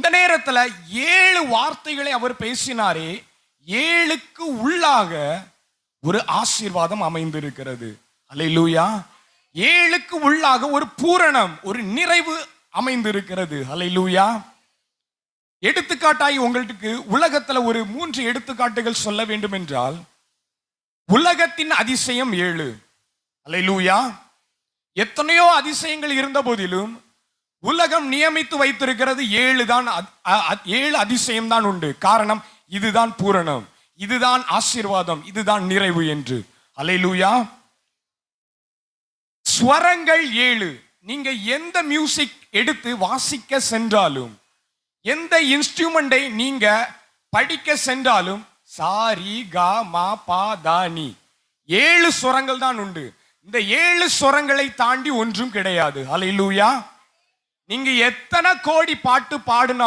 இந்த நேரத்துல ஏழு வார்த்தைகளை அவர் பேசினாரே ஏழுக்கு உள்ளாக ஒரு ஆசீர்வாதம் அமைந்திருக்கிறது. அலையிலூயா ஏழுக்கு உள்ளாக ஒரு பூரணம் ஒரு நிறைவு அமைந்திருக்கிறது. அலையிலூயா எடுத்துக்காட்டாய் உங்களுக்கு உலகத்துல ஒரு மூன்று எடுத்துக்காட்டுகள் சொல்ல வேண்டும் என்றால் உலகத்தின் அதிசயம் ஏழு. அலையிலூயா எத்தனையோ அதிசயங்கள் இருந்த போதிலும் உலகம் நியமித்து வைத்திருக்கிறது ஏழு தான் அ- ஏழு அதிசயம் தான் உண்டு. காரணம் இதுதான் பூரணம். இதுதான் ஆசீர்வாதம். இதுதான் நிறைவு என்று. அலையிலூயா ஸ்வரங்கள் ஏழு. நீங்க எந்த மியூசிக் எடுத்து வாசிக்க சென்றாலும் எந்த இன்ஸ்ட்ருமெண்டை நீங்க படிக்க சென்றாலும் சாரி கா மா பா தா நீ. ஏழு சுரங்கள் தான் உண்டு. இந்த ஏழு சுரங்களை தாண்டி ஒன்றும் கிடையாது. அலையிலூயா நீங்க எத்தனை கோடி பாட்டு பாடினா